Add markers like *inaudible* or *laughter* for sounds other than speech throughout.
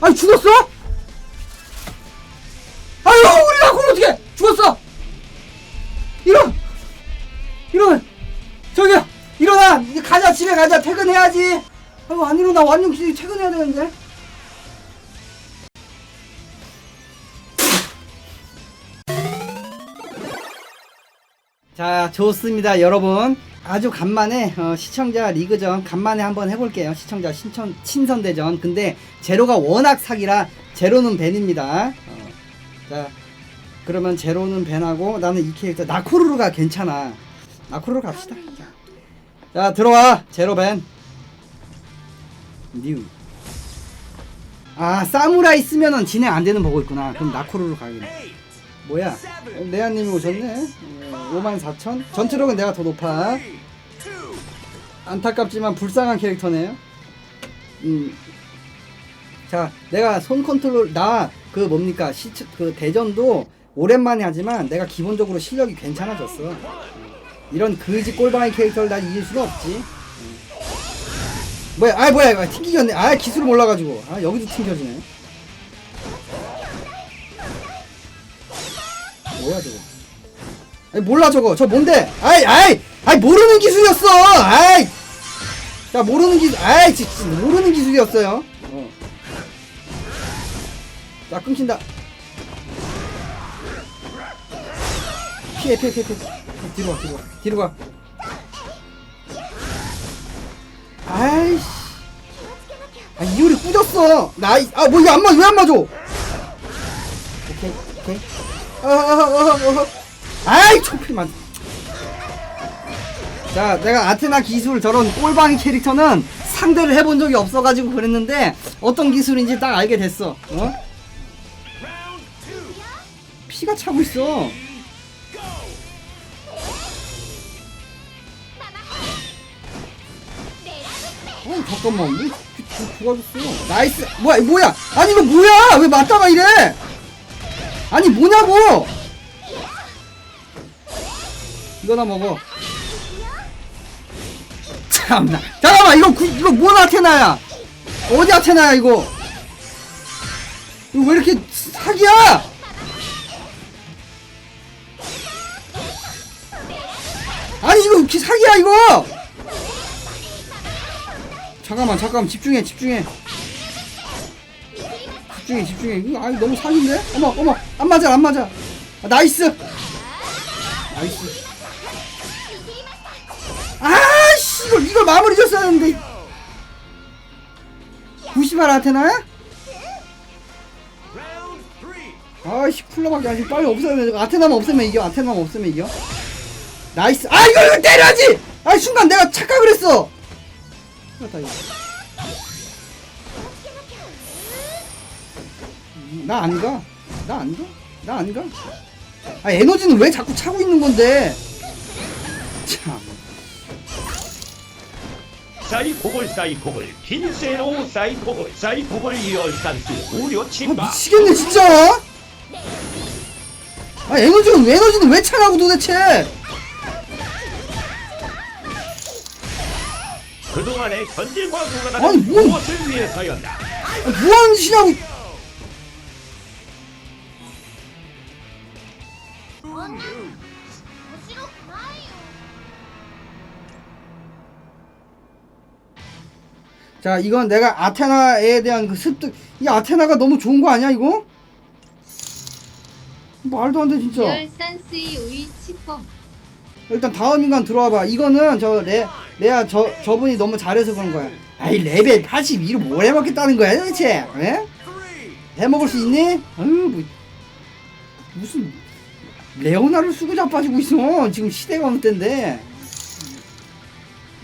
아니 죽었어? 아유 우리 라쿤 어떻게 죽었어? 이런! 이런! 저기요! 일어나! 이제 가자 집에 가자. 퇴근해야지. 아유 안 일어나. 완전 기- 퇴근해야 되는데? 자 좋습니다 여러분 아주 간만에 어, 시청자 리그전 간만에 한번 해볼게요. 시청자 신청 친선대전. 근데 제로가 워낙 사기라 제로는 벤입니다. 어, 자 그러면 제로는 벤하고 나는 이 캐릭터 나코루루가 괜찮아. 나코루루 갑시다. 자, 자 들어와. 제로 벤 뉴 아 사무라이 쓰면은 진행 안 되는 보고 있구나. 그럼 나코루루 가겠네. 뭐야? 어, 내아님이 오셨네 54,000 전투력은 내가 더 높아. 안타깝지만 불쌍한 캐릭터네요. 음. 자 내가 손 컨트롤 나 그 뭡니까? 시, 그 대전도 오랜만에 하지만 내가 기본적으로 실력이 괜찮아졌어. 이런 그지 꼴방의 캐릭터를 난 이길 수는 없지. 음. 뭐야 아 뭐야 이거 튕기겠네. 아 기술을 몰라가지고. 아 여기도 튕겨지네. 뭐야 저거 아니 몰라 저거. 저 뭔데? 아이 아이! 아이 모르는 기술이었어! 아이! 자 모르는 기술 아이 진짜 모르는 기술이었어요. 어. 자 끊긴다. 피해 피해 피해 피해. 뒤로 가 뒤로 가 뒤로 가. 아이씨. 아 이효리 꾸졌어. 나이 아뭐 이거 안 맞아 왜안 맞아? 오케이 오케이. 어어어어 아이 초필만. 자 내가 아테나 기술 저런 꼴방이 캐릭터는 상대를 해본 적이 없어가지고 그랬는데 어떤 기술인지 딱 알게 됐어. 어? 피가 차고 있어. 어 잠깐만. 왜 죽- 죽어줬어? 나이스! 뭐야 뭐야? 아니 이거 뭐야? 왜 맞다가 이래? 아니 뭐냐고 이거나 먹어. 참나. 잠깐만 이거 구, 이거 뭔 아테나야? 어디 아테나야 이거? 이거 왜 이렇게 사기야? 아니 이거 이렇게 사기야 이거? 잠깐만 잠깐만. 집중해 집중해. 집중해 집중해. 이거 아니 너무 사기인데? 어머 어머. 안 맞아 안 맞아. 아, 나이스. 나이스 이걸 이걸 마무리 줬어야 하는데 90알 아테나야? 아씨 쿨러밖에 아직 빨리 없애면 아테나만 없애면 이겨 아테나만 없애면 이겨 나이스 아 이거 이거 때려야지 아 순간 내가 착각을 했어 이거. 나 안 가. 나 안 가. 나 안 가. 아 에너지는 왜 자꾸 차고 있는 건데? 참. 사이코볼 사이코볼 빈세로 사이코볼 사이코볼 이열산수 무료 아 침박 미치겠네 진짜. 아 에너지는 왜 에너지는 왜 차라고 도대체? 그동안의 누가다는 뭔- 무엇을 위해서였나 아, 뭐 하는 짓이냐고. 자, 이건 내가 아테나에 대한 그 습득. 이 아테나가 너무 좋은 거 아니야, 이거? 말도 안 돼, 진짜. 일단 다음 인간 들어와 봐. 이거는 저 레, 레아 저 저분이 너무 잘해서 그런 거야. 아이 레벨 82로 뭘 해먹겠다는 거야 도대체? 에? 해먹을 수 있니? 아유 뭐 무슨 레오나를 쓰고 자빠지고 있어. 지금 시대가 어느 때인데.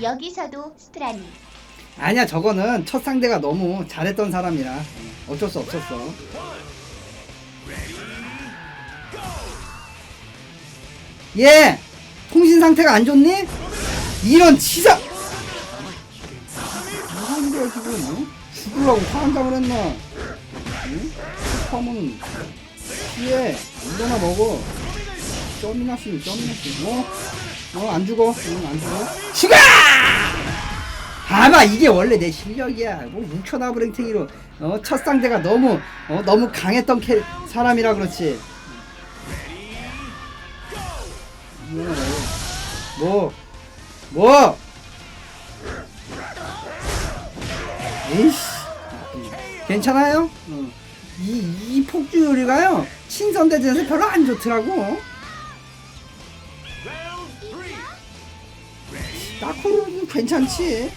여기서도 스트라니 아니야 저거는 첫 상대가 너무 잘했던 사람이라 어쩔 수 없었어. 얘 통신 상태가 안 좋니? 이런 치사. 뭐하는 거야 지금? 어? 죽으려고 화한다고 그랬나? 응? 슈퍼문 피해 이거나 먹어. 점이나 씨 점이나 씨. 어? 어안 죽어? 응 안 죽어? 죽어! 아마 이게 원래 내 실력이야. 뭐 뭉쳐나 브랭탱이로 어, 첫 상대가 너무 어, 너무 강했던 캐, 사람이라 그렇지. 뭐? 뭐? 에이씨. 괜찮아요? 어. 이, 이 폭주 요리가요, 친선대전에서 별로 안 좋더라고. 나코는 괜찮지.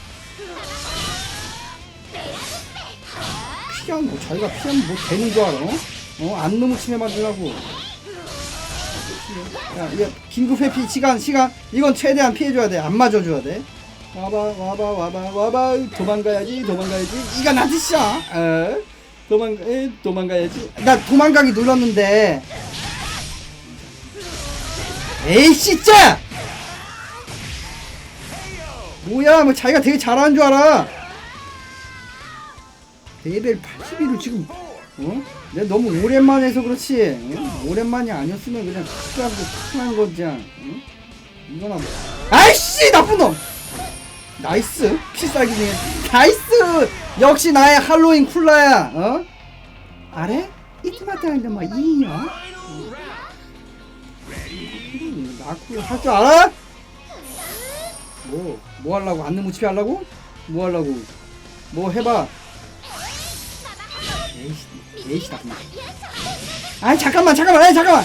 피한 뭐 자기가 피하면 뭐 되는 줄 알아? 어? 안 침해 맞으려고. 야, 이거 긴급 회피 시간 시간 이건 최대한 피해줘야 돼. 안 맞아줘야 돼. 와봐 와봐 와봐 와봐 도망가야지 도망가야지 이가 나드셔. 어? 도망 에 도망가야지. 나 도망가기 눌렀는데. 에이 진짜. 뭐야 뭐 자기가 되게 잘하는 줄 알아. 레벨 81을 지금 어? 내가 너무 오랜만에 해서 그렇지 어? 오랜만이 아니었으면 그냥 툭하고 툭하는 거지 어? 이거나 뭐 아이씨 나쁜 놈 나이스 필살기 중에 나이스 역시 나의 할로윈 쿨라야 어? 아래? 이트마트한데 뭐 이요? 나쿨 할줄 알아? 뭐? 뭐 하려고? 안는 무치게 하려고? 뭐 하려고? 뭐 해봐 에이씨, 에이씨 나쁜 아이 잠깐만 잠깐만 아이 잠깐만.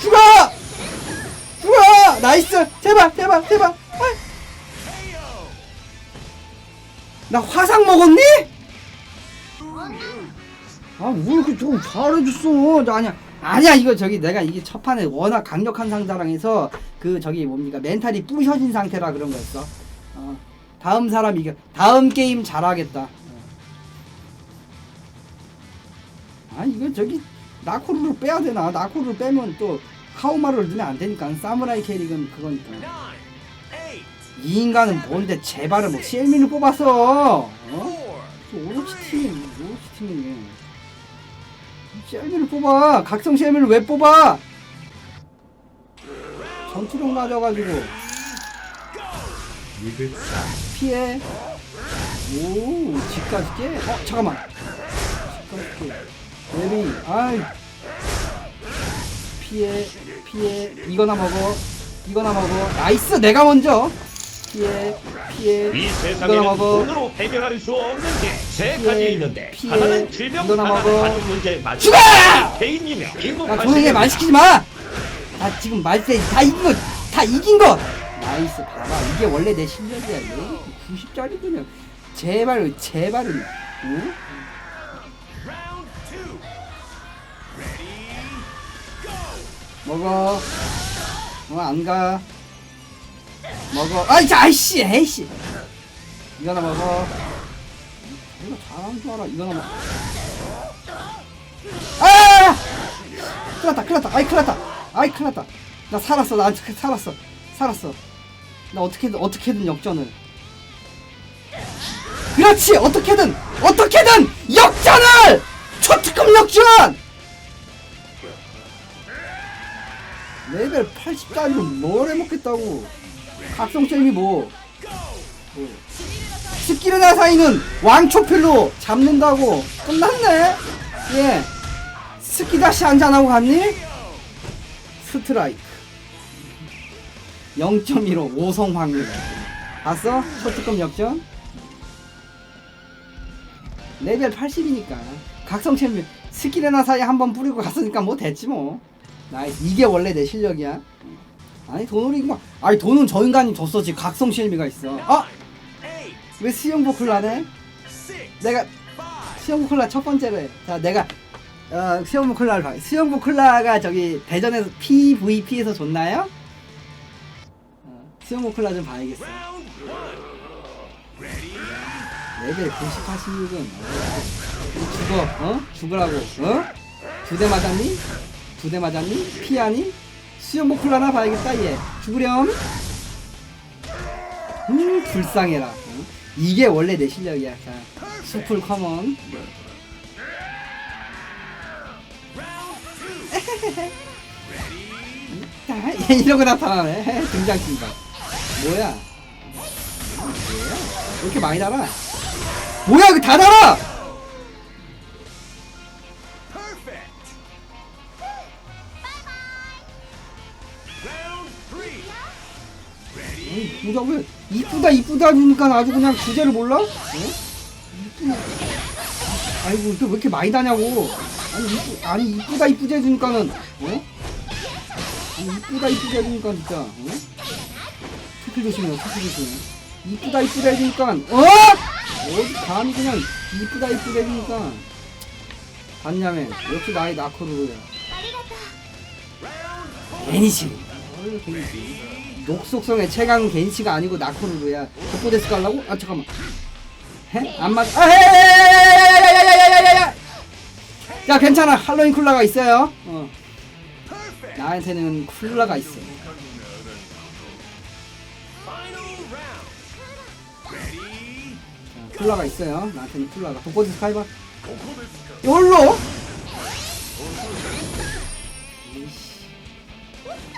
죽어! 죽어! 나이스! 제발 제발 제발. 아이. 나 화상 먹었니? 아왜 이렇게 좀 잘해줬어? 나 아니야. 아니야 이거 저기 내가 이게 첫 판에 워낙 강력한 상자랑 해서 그 저기 뭡니까 멘탈이 부셔진 상태라 그런 거였어. 어, 다음 사람 이겨 다음 게임 잘하겠다 아 이거 저기 나코루를 빼야 되나? 나코루를 빼면 또 카오마를 넣으면 안 되니까 사무라이 캐릭은 그거니까. 이 인간은 뭔데? 제발을 뭐 CL민을 뽑았어? 어? 오로치 팀 오로치 팀이네. CL민을 뽑아. 각성 CL민을 왜 뽑아? 전투력 낮아가지고. 피해. 오 집까지 깨? 어 잠깐만. 집까지 깨 레비 아이 피해 피해 이거나 먹어 이거나 먹어 나이스 내가 먼저 피해 피해 이 이거나 세상에는 먹어 돈으로 해결할 수 없는 게 세 가지 있는데 피해, 하나는 질병 이거나 하나는 먹어. 가족 문제 맞 죽어! 개인이며 야 조용히 말 시키지 마! 나 지금 말세 다 이긴 거, 다 이긴 거! 나이스, 봐봐. 이게 원래 내 실력이야. 얘 90짜리 그냥. 제발, 제발은, 응? 먹어. 어, 안 가. 먹어. 아이, 자, 아이씨, 에이씨. 이거나 먹어. 이거 잘하는 줄 알아. 이거나 먹어. 아! 큰일 났다, 큰일 났다. 아이, 큰일 났다. 아이, 큰일 났다. 나 살았어, 나 아직 살았어. 살았어. 나 어떻게든, 어떻게든 역전을. 그렇지! 어떻게든! 어떻게든! 역전을! 초특급 역전! 레벨 80짜리로 뭘 해먹겠다고. 각성잼이 뭐. 뭐. 스키르나 사이는 왕초필로 잡는다고. 끝났네? 예. 스키 다시 한잔하고 갔니? 스트라이크 0.15 5성 확률 봤어? 초특급 역전? 레벨 80이니까 각성 챔피언 스키레나 사이 한번 뿌리고 갔으니까 뭐 됐지 뭐 나이스 이게 원래 내 실력이야 아니 돈을 이거 아니 돈은 저 인간이 줬어 지금 각성 실미가 있어 아! 왜 수영복 클라네? 내가 수영복 클라 첫 번째래 자 내가 어, 수영복 클라를 봐. 수영복 클라가 저기 대전에서 PVP에서 줬나요? 어, 수영복 클라 좀 봐야겠어. 레벨 90, 86은 죽어, 어? 죽으라고, 어? 두 대 맞았니? 두대 맞았니? 피하니? 수영복 클라나 봐야겠다, 얘. 죽으렴. 음, 불쌍해라. 어? 이게 원래 내 실력이야. 자, 수풀 커먼. 자, 이러고 나타나네. *laughs* 등장 신발. 뭐야? 뭐야? 왜 이렇게 많이 달아? 뭐야 이거 다 달아! 보자 왜 이쁘다 이쁘다 하니까 아주 그냥 주제를 몰라? 어? 이쁘 아이고 왜 이렇게 많이 다냐고 아니 이쁘 아니 이쁘다 이쁘지 해주니까는 어? 아니 이쁘다 이쁘지 해주니까 진짜 어? 투표 조심해요 투표 조심해 이쁘다 이쁘다 해주니까 어? 어디 감히 그냥 이쁘다 이쁘다 해주니까 봤냐면 역시 나의 나코르로야 괜히지 어이 괜히지 녹속성의 최강 겐시가 아니고 나코르로야 족보데스 갈라고? 아 잠깐만 해? 안 맞.. 아 야야야야야야야야야야야야 야 괜찮아 할로윈 쿨라가 있어요 어 나한테는 쿨라가 있어 자, 쿨라가 있어요 나한테는 쿨라가 족보데스 가이바 열로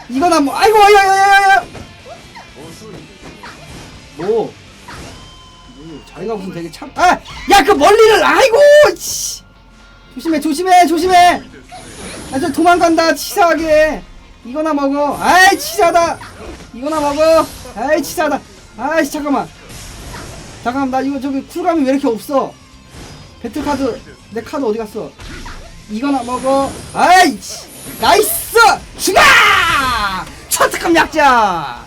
이거나 뭐 아이고 야야야야야 뭐, 뭐 자기가 무슨 되게 참 아 야 그 멀리를 아이고 씨. 조심해 조심해 조심해. 아저 도망간다 치사하게. 이거나 먹어. 아이 치사하다. 이거나 먹어. 아이 치사하다. 아이 잠깐만. 잠깐만 나 이거 저기 쿨감이 왜 이렇게 없어? 배틀카드 내 카드 어디 갔어? 이거나 먹어. 아이 씨. 나이스 죽어 초특급 약자!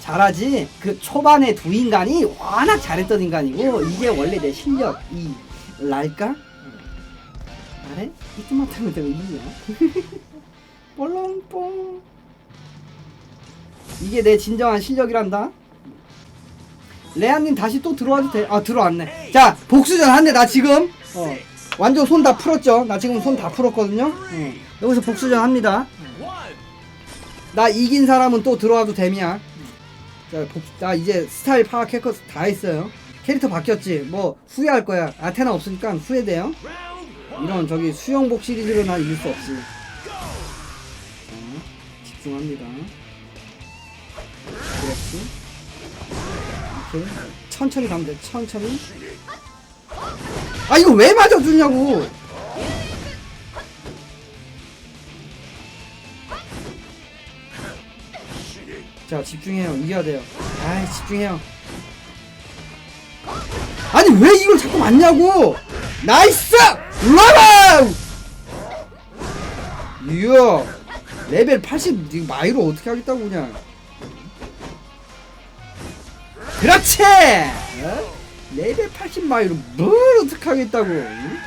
잘하지? 그 초반에 두 인간이 워낙 잘했던 인간이고 이게 원래 내 실력 이 랄까? 아래 이때만 타면 되고 이냐? 볼렁뽕 이게 내 진정한 실력이란다? 레아님 다시 또 들어와도 돼? 아 들어왔네. 자 복수전 한대 나 지금. 어, 완전 손 다 풀었죠? 나 지금 손 다 풀었거든요? 어, 여기서 복수전 합니다. 나 이긴 사람은 또 들어와도 됨이야. 자, 복, 나 이제 스타일 파악했고 다 했어요. 캐릭터 바뀌었지. 뭐 후회할 거야. 아테나 없으니까 후회돼요. 이런 저기 수영복 시리즈로 난 이길 수 없지. 자, 집중합니다. 그렇지. 오케이 천천히 가면 돼. 천천히. 아 이거 왜 맞아주냐고 자 집중해요. 이겨야 돼요. 아이 집중해요. 아니 왜 이걸 자꾸 맞냐고! 나이스! 라라 이야 레벨 80 이거 마이로 어떻게 하겠다고 그냥. 그렇지! 어? 레벨 80 마이로 뭘 어떻게 하겠다고 응?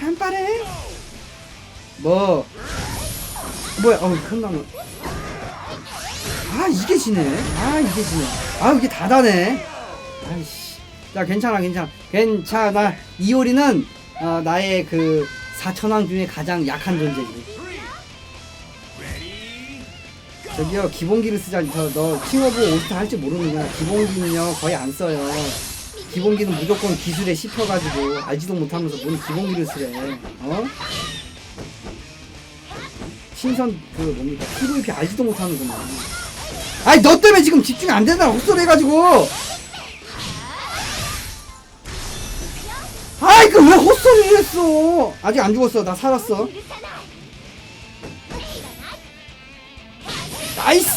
깜빡해. 뭐 뭐야 어우 혼나면 아 이게 지네. 아 이게 지네. 아 이게 다 다네. 아이씨. 자 괜찮아 괜찮아. 괜찮아. 이효리는 어, 나의 그 사천왕 중에 가장 약한 존재지. 저기요 기본기를 쓰자니 저너 킹오브 오스타 할줄 모르는구나. 기본기는요 거의 안 써요. 기본기는 무조건 기술에 씹혀가지고 알지도 못하면서 뭔 기본기를 쓰래. 어? 신선 그 뭡니까? PVP 알지도 못하는구만. 아니 너 때문에 지금 집중이 안 된다 헛소리 해가지고. 아이 그왜 헛소리를 했어? 아직 안 죽었어. 나 살았어. 나이스!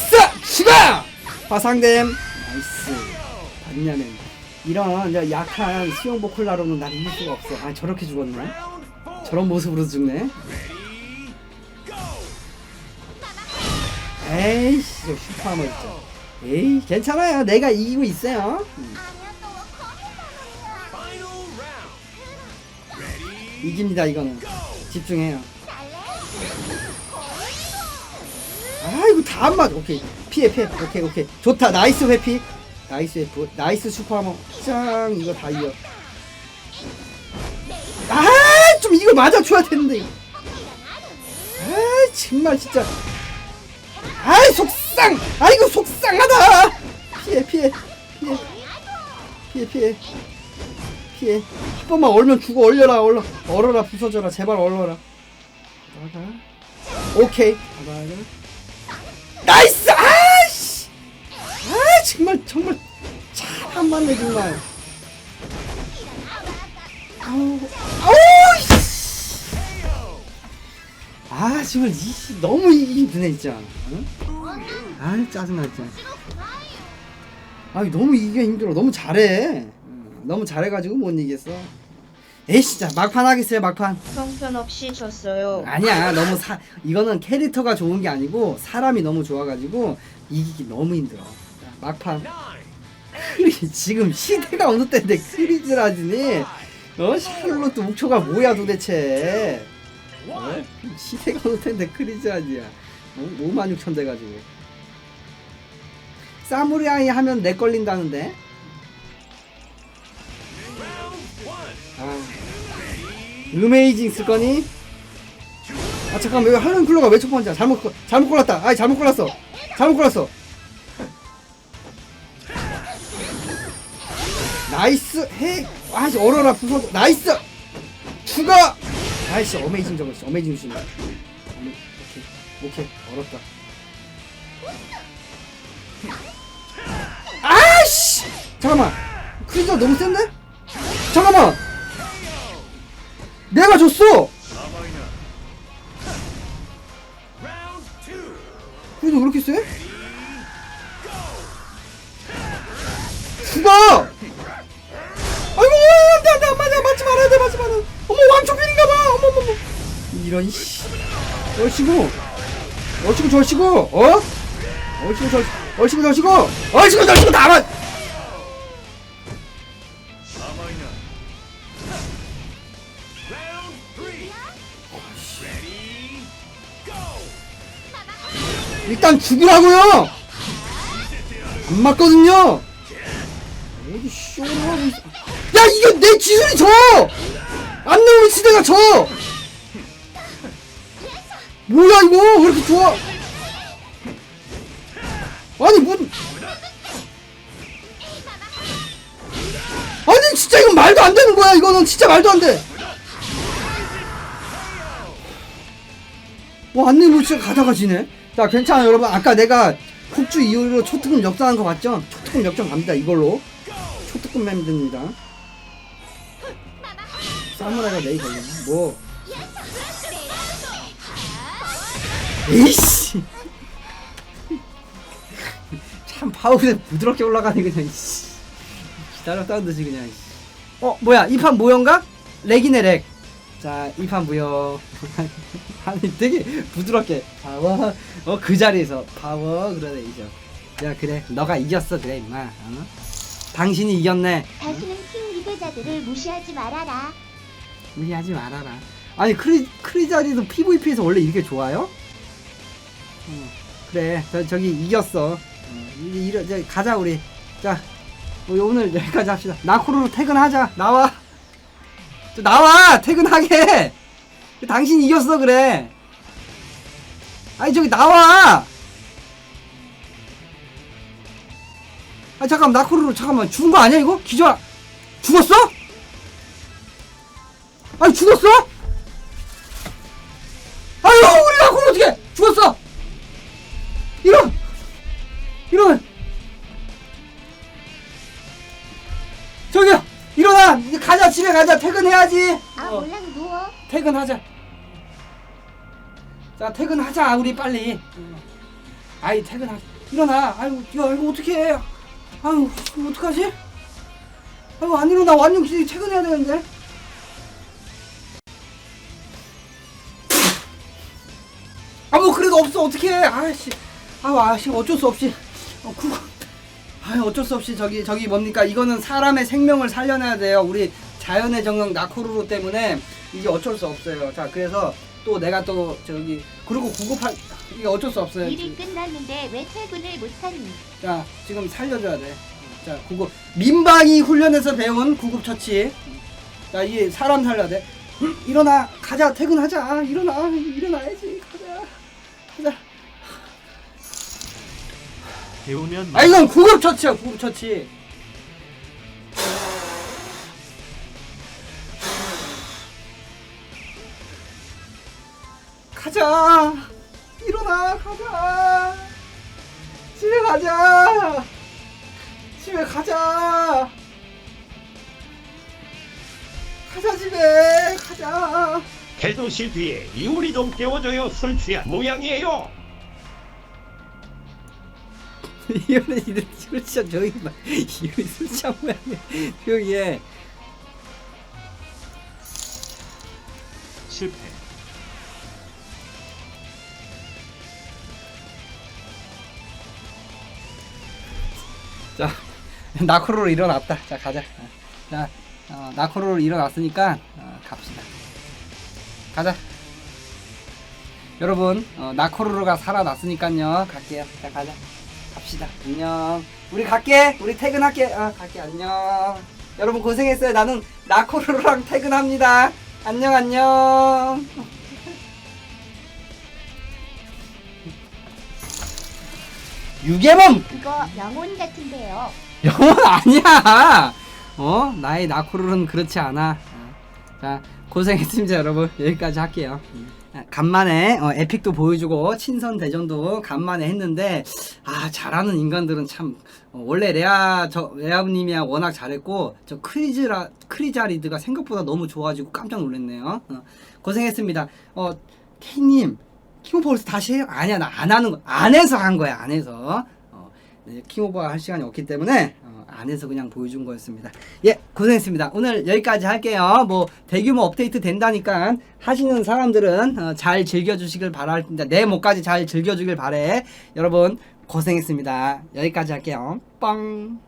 죽어 화상됨 나이스. 봤냐면. 이런 약한 수영복 콜라로는 날 이길 수가 없어. 아 저렇게 죽었네? 저런 모습으로 죽네 에이씨 저 슈퍼하머 진짜. 에이 괜찮아요. 내가 이기고 있어요. 음. 이깁니다 이거는. 집중해요. 아이고 다안 맞아. 오케이. 피해 피해. 오케이 오케이. 좋다. 나이스 회피. 나이스 회피. 나이스 슈퍼하머. 짱 이거 다 이겨. 아좀 이거 맞아줘야 되는데. 아 정말 진짜 아이 속상! 아이고 속상하다! 피해 피해 피해. 피해 피해. 피해. 한 번만 얼면 죽어 얼려라 얼려 얼어라 부서져라 제발 얼어라. 나가 오케이. 나가 나이스! 아 정말 정말 잘한 만네 정말. 아우 아우 아 정말 이 씨, 너무 이기 힘드네 진짜 응? 아 짜증나 진짜. 아 너무 이기가 힘들어. 너무 잘해. 응, 너무 잘해가지고 못 이기겠어. 에이 진짜. 막판 하겠어요 막판. 형편 없이 졌어요. 아니야. 너무 사 이거는 캐릭터가 좋은 게 아니고 사람이 너무 좋아가지고 이기기 너무 힘들어. 자, 막판. 크리 지금 시대가 어느 때인데 크리즈라지니? 어? 샬롯도 목초가 뭐야 도대체 어느 때인데 크리즈라지야. 어? 5만 6천 돼가지고. 사무라이 하면 내 걸린다는데? 아. 음에이징 쓸 거니? 아 잠깐만 왜 할로윈 쿨러가 왜첫 번째야 잘못 골- 잘못 골랐다. 아이 잘못 골랐어. 잘못 골랐어. 나이스 해 아이씨 얼어라 부서 나이스! 추가 아이씨 어메이징 저거 씨 어메이징 씨 오케이. 오케이. 얼었다. 아이씨! 잠깐만. 크리저 너무 센데? 잠깐만. 내가 줬어! 그래도 그렇게 세? 얼씨구 얼씨구 절씨구 어? 얼씨구 절 얼씨구 절씨구 얼씨구 절씨구 다 맞. 일단 죽으라고요. 안 맞거든요. 어디 쇼를 하고 있어. 야 이거 내 기술이 져. 안 나오는 시대가 져. 뭐야 이거 왜 이렇게 좋아? 아니 뭔? 아니 진짜 이건 말도 안 되는 거야 이거는 진짜 말도 안 돼. 와 안내 물질 가다가 지네. 자 괜찮아 여러분 아까 내가 폭주 이후로 초특급 역전한 거 봤죠? 초특급 역전 갑니다 이걸로 초특급 맵입니다. 사무라이가 내이 걸리네. 뭐? 에이씨. *laughs* 참 파워가 부드럽게 올라가네 그냥. 씨. 기다렸다는 듯이 그냥. 어 뭐야 이판 모형가? 렉이네 렉. 자, 이 판 무효. *laughs* 아니, 되게 부드럽게. 파워. 어, 그 자리에서. 파워. 그러네, 이죠. 야, 그래. 너가 이겼어, 그래, 임마. 어? 당신이 이겼네. 다시는 팀 리더자들을 무시하지 말아라. 무리하지 말아라. 아니, 크리, 크리자리도 PVP에서 원래 이렇게 좋아요? 어, 그래. 저, 저기 이겼어. 어, 이, 이러, 저, 가자, 우리. 자, 우리 오늘 여기까지 합시다. 나코로로 퇴근하자. 나와. 저 나와! 퇴근하게! *laughs* 당신 이겼어, 그래. 아니, 저기 나와! 아, 잠깐, 나코로로, 잠깐만. 죽은 거 아니야, 이거? 기절, 죽었어? 아니, 죽었어? 가자, 퇴근해야지! 아 어. 몰랑 누워. 퇴근하자. 자, 퇴근하자, 우리 빨리. 아이, 퇴근하자. 일어나. 아이고, 야, 이거 어떡해. 아유, 이거 어떡하지? 아이고, 안 일어나. 완전 기- 퇴근해야 되는데. 아, 뭐, 그래도 없어. 어떡해. 아씨. 아우, 아씨, 어쩔 수 없이. 어, 그거. 아유, 어쩔 수 없이 저기, 저기 뭡니까. 이거는 사람의 생명을 살려내야 돼요. 우리 자연의 정령 나코루루 때문에 이게 어쩔 수 없어요. 자, 그래서 또 내가 또 저기, 그리고 구급할, 이게 어쩔 수 없어요. 일이 끝났는데 왜 퇴근을 못하니? 자, 지금 살려줘야 돼. 자, 구급. 민방위 훈련에서 배운 구급 처치. 자, 이 사람 살려야 돼. 응, 일어나. 가자. 퇴근하자. 일어나. 일어나야지. 가자. 가자. 배우면 아, 이건 구급 처치야. 구급 처치. 가자. 일어나. 가자. 집에 가자. 집에 가자. 가자 집에 가자. 해돋이 뒤에 이우리 좀 깨워줘요 술 취한 모양이에요 *laughs* 이거는 이들 술 취한 저기 막 이거 술 취한 모양이야. 조용히 해. 실패 자, *laughs* 나코로로 일어났다. 자, 가자. 어, 자, 어, 나코로로 일어났으니까 어, 갑시다. 가자. 여러분, 어, 나코로로가 살아났으니까요. 갈게요. 자, 가자. 갑시다. 안녕. 우리 갈게. 우리 퇴근할게. 아, 갈게. 안녕. 여러분 고생했어요. 나는 나코로로랑 퇴근합니다. 안녕, 안녕. 유괴몸! 그거 영혼 같은데요. 영혼 아니야. 어? 나의 나코르는 그렇지 않아. 어. 자, 고생했습니다, 여러분. 여기까지 할게요. 아, 간만에 어, 에픽도 보여주고 친선 대전도 간만에 했는데 아 잘하는 인간들은 참 어, 원래 레아 저 레아님이야 워낙 잘했고 저 크리즈라 크리자리드가 생각보다 너무 좋아지고 깜짝 놀랐네요. 어, 고생했습니다. 어 케이님 킹오버스 다시 해요? 아니야 나 안 하는 거 안 해서 한 거야 안 해서 어, 네, 킹오버 할 시간이 없기 때문에 어, 안 해서 그냥 보여준 거였습니다. 예 고생했습니다. 오늘 여기까지 할게요. 뭐 대규모 업데이트 된다니까 하시는 사람들은 어, 잘 즐겨주시길 바랄 내 목까지 잘 즐겨주길 바래. 여러분 고생했습니다. 여기까지 할게요. 뻥.